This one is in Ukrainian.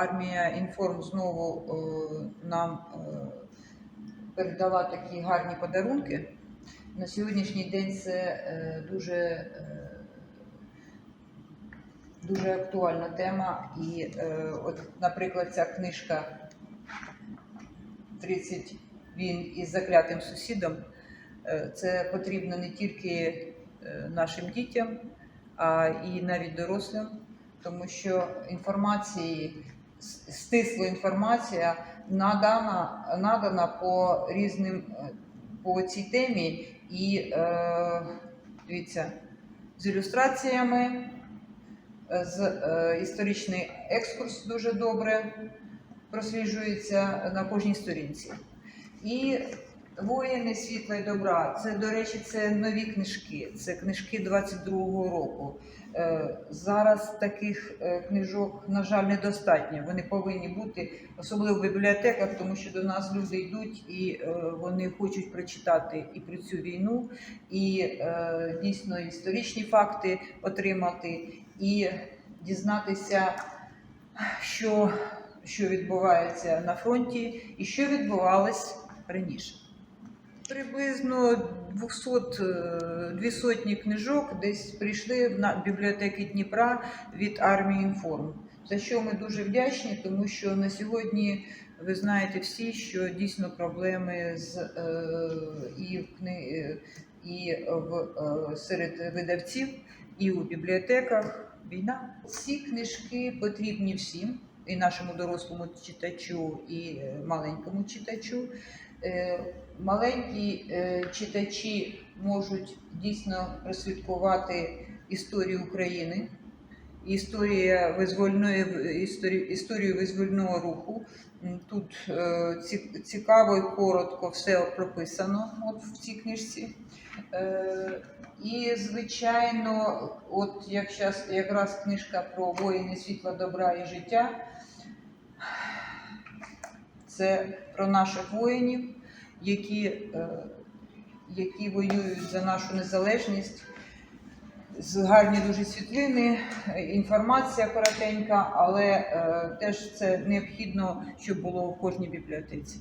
армія інформ знову е, нам е, передала такі гарні подарунки. На сьогоднішній день це е, дуже, дуже актуальна тема. І, от, наприклад, ця книжка 30 він із заклятим сусідом. Це потрібно не тільки нашим дітям, а і навіть дорослим, тому що інформації, стисла інформація надана, надана по різним е, по цій темі і е, дивіться, з ілюстраціями, е, з е, історичний екскурс дуже добре просліджується на кожній сторінці. І Воїни світла і добра. Це, до речі, це нові книжки. Це книжки 22-го року. Е, Зараз таких е, книжок, на жаль, недостатньо. Вони повинні бути, особливо в бібліотеках, тому що до нас люди йдуть і е, вони хочуть прочитати і про цю війну, і дійсно історичні факти отримати, і дізнатися, що, що відбувається на фронті і що відбувалось раніше. Приблизно 200, е, дві сотні книжок десь прийшли в бібліотеки Дніпра від армії інформ. За що ми дуже вдячні, тому що на сьогодні ви знаєте всі, що дійсно проблеми з е, і в кни, е, і в е, серед видавців, і у бібліотеках війна. Ці книжки потрібні всім, і нашому дорослому читачу, і е, маленькому читачу. Е, Маленькі е, читачі можуть дійсно прослідкувати історію України, історія визвольної історію, історію визвольного руху. Тут е, цікаво і коротко все прописано от в цій книжці. І, звичайно, от як щас, якраз книжка про воїни світла, добра і життя. Це про наших воїнів, які, е, які воюють за нашу незалежність. Гарні дуже світлини, інформація коротенька, але е, теж це необхідно, щоб було в кожній бібліотеці.